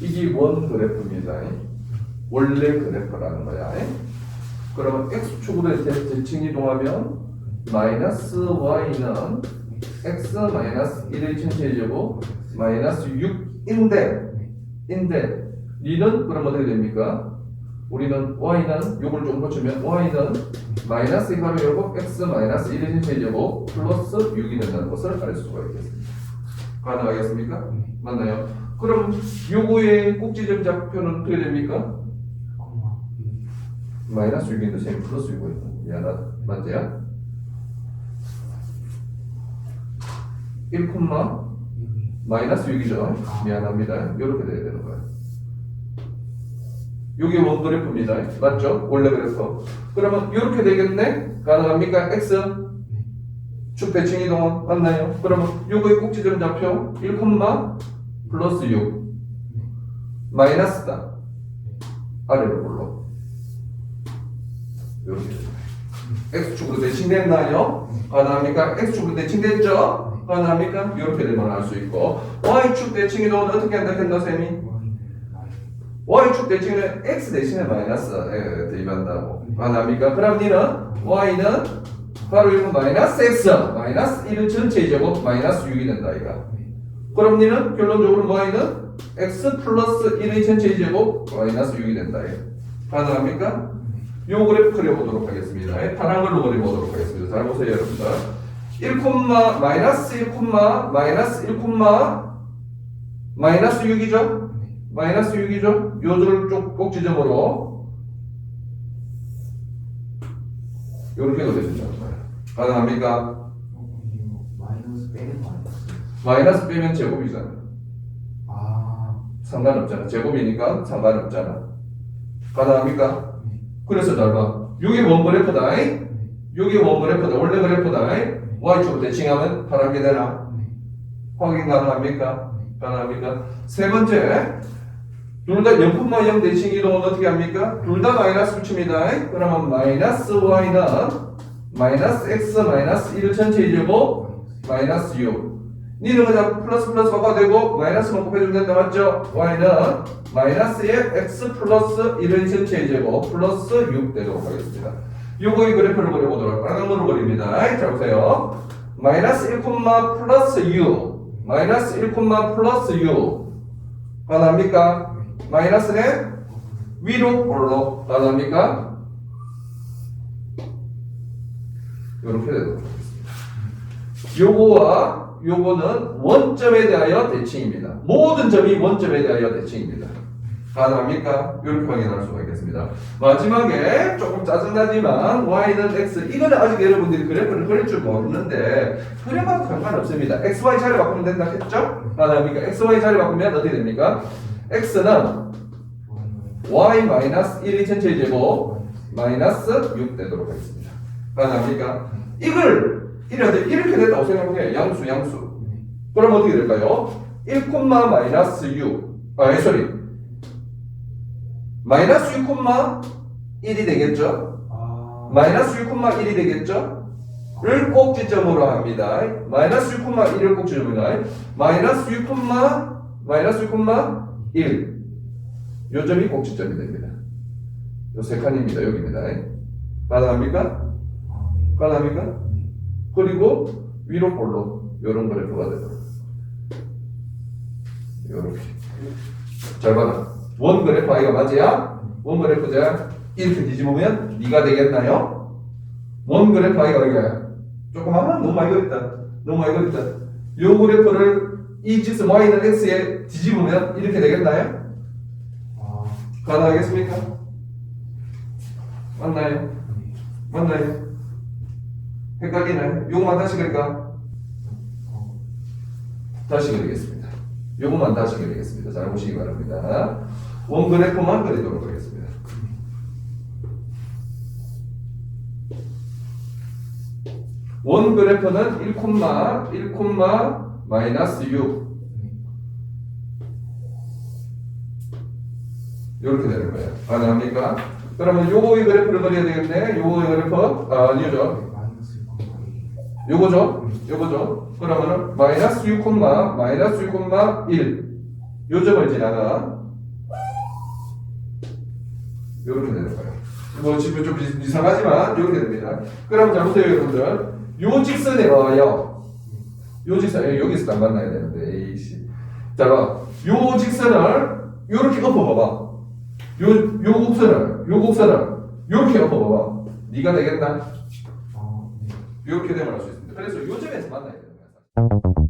이게 원 그래프입니다. 원래 그래프라는 거야. 그러면 x축으로 대- 대칭 이동하면 마이너스 y는 x 마이너스 1의 전체제곱 마이너스 6인데 인데 니는 그럼 어떻게 됩니까? 우리는 y는 요걸 좀 고치면 y는 마이너스 2가로 열고 x 마이너스 1의 전체제곱 플러스 6이 된다는 것을 알 수가 있겠습니다. 가능하겠습니까? 맞나요? 그럼 요거의 꼭지점 좌표는 어떻게 됩니까? 마이너스 6인데 쌤 플러스 6이고 미안하다 맞지야? 1콤 마 마이너스 6이죠 미안합니다 이렇게 돼야 되는 거예요 요게 원 그래프입니다 맞죠? 원래 그래프 그러면 이렇게 되겠네? 가능합니까? x 축 대칭 이동은 맞나요? 그러면 요거의 꼭지점 좌표 1 콤마 플러스 6 마이너스다 아래로 불러 이렇게 x축으로 대칭됐나요? 가능합니까? x축으로 대칭됐죠? 가능합니까? 이렇게 되면 알 수 있고 y축 대칭이 동 어떻게 한다 했나 쌤이? y축 대칭은 x 대신에 마이너스 에 대입한다고 가능합니까? 그럼 니는 y는 바로 이건 마이너스 x 마이너스 1은 전체 제곱 마이너스 6이 된다 이가 그럼 니는 결론적으로 y는 x 플러스 1의 전체 제곱 마이너스 6이 된다 이가 가능합니까? 요 그래프 그려보도록 하겠습니다. 파란 걸로 그려보도록 하겠습니다. 잘 보세요, 여러분들. 1, 마이너스 1, 마이너스 1, 마이너스 6이죠? 마이너스 6이죠? 요절 쪽 꼭 지점으로 요렇게 그려진다는 거예요. 가능합니까? 마이너스 빼면 제곱이잖아. 아, 상관없잖아. 제곱이니까 상관없잖아. 가능합니까? 그래서 잘 봐. 요게 원 그래프다. 잉? 요게 원 그래프다. 원래 그래프다. 잉? y축으로 대칭하면 바람게 되나? 확인 가능합니까? 가능합니까? 세 번째, 둘다0,0 대칭 이동은 어떻게 합니까? 둘 다 마이너스 붙입니다. 잉? 그러면 마이너스 y는 마이너스 x 마이너스 1 전체 제곱 마이너스 6. 니는 그냥 플러스 플러스 바꿔도 되고 마이너스만 곱해주면 된다 맞죠? y는 마이너스의 x 플러스 1의 전체 제곱 플러스 6 되도록 하겠습니다. 요거의 그래프를 그려보도록 빨간 걸로 그립니다. 자 보세요. 마이너스 1, 플러스 6 마이너스 1, 플러스 6 가능합니까? 마이너스는 위로 올로 가능합니까? 이렇게 되도록 하겠습니다. 요거와 요거는 원점에 대하여 대칭입니다. 모든 점이 원점에 대하여 대칭입니다. 가능합니까? 이렇게 확인할 수가 있겠습니다. 마지막에 조금 짜증나지만 y는 x 이거는 아직 여러분들이 그래프를 그릴 줄 모르는데 그래봐도 상관없습니다. x, y 자리 바꾸면 된다 했죠? 가능합니까? x, y 자리 바꾸면 어떻게 됩니까? x는 y 마이너스 1이 전체 제곱 마이너스 6 되도록 하겠습니다. 가능합니까? 이걸 이렇게 이렇게 된다고 생각해요. 양수 양수. 그럼 어떻게 될까요? 1, 마이너스 6. 아, 예, 소리. 마이너스 6, 1이 되겠죠? 아, 마이너스 6, 1이 되겠죠? 를 꼭지점으로 합니다. 마이너스 6, 1을 꼭지점으로 합니다. 마이너스 6, 마이너스 6, 1. 요 점이 꼭지점이 됩니다. 요 세 칸입니다. 여기입니다. 가능합니까? 아, 네. 가능합니까? 그리고 위로 볼로 요런 그래프가 되도록 요렇게 잘 봐라 원 그래프 아이가 맞지야? 원 그래프자 이렇게 뒤집으면 네가 되겠나요? 원 그래프 아이가 이거야 조금 하면 너무 많이 그렸다 너무 많이 그렸다 요 그래프를 이 직선 y는 x에 뒤집으면 이렇게 되겠나요? 아, 가능하겠습니까? 맞나요? 네. 맞나요? 헷갈리나요? 요거만 다시 그릴까? 어, 다시 그리겠습니다. 요거만 다시 그리겠습니다. 잘 보시기 바랍니다. 원 그래프만 그리도록 하겠습니다. 원 그래프는 1, 1, 마이너스 6. 이렇게 되는 거예요. 가능합니까? 그러면 요거의 그래프를 그려야 되겠네. 요거의 그래프, 아, 아니죠. 마이너스 6,2 요거죠? 요거죠? 그러면은 마이너스 6, 마이너스 6, 1 요점을 지나가 요렇게 되는 거예요. 뭐 지금 좀 이- 이상하지만 이렇게 됩니다. 그럼 자 보세요 여러분들. 요 직선에 봐요. 요 직선 에 여기서 딱 만나야 되는데 A, C. 자, 봐. 요 직선을 요렇게 엎어봐봐. 요, 요 곡선을, 요 곡선을 요렇게 엎어봐봐. 네가 되겠나? 이렇게 되면 할수 있습니다. 그래서 요점에서 만나야 되는 거야.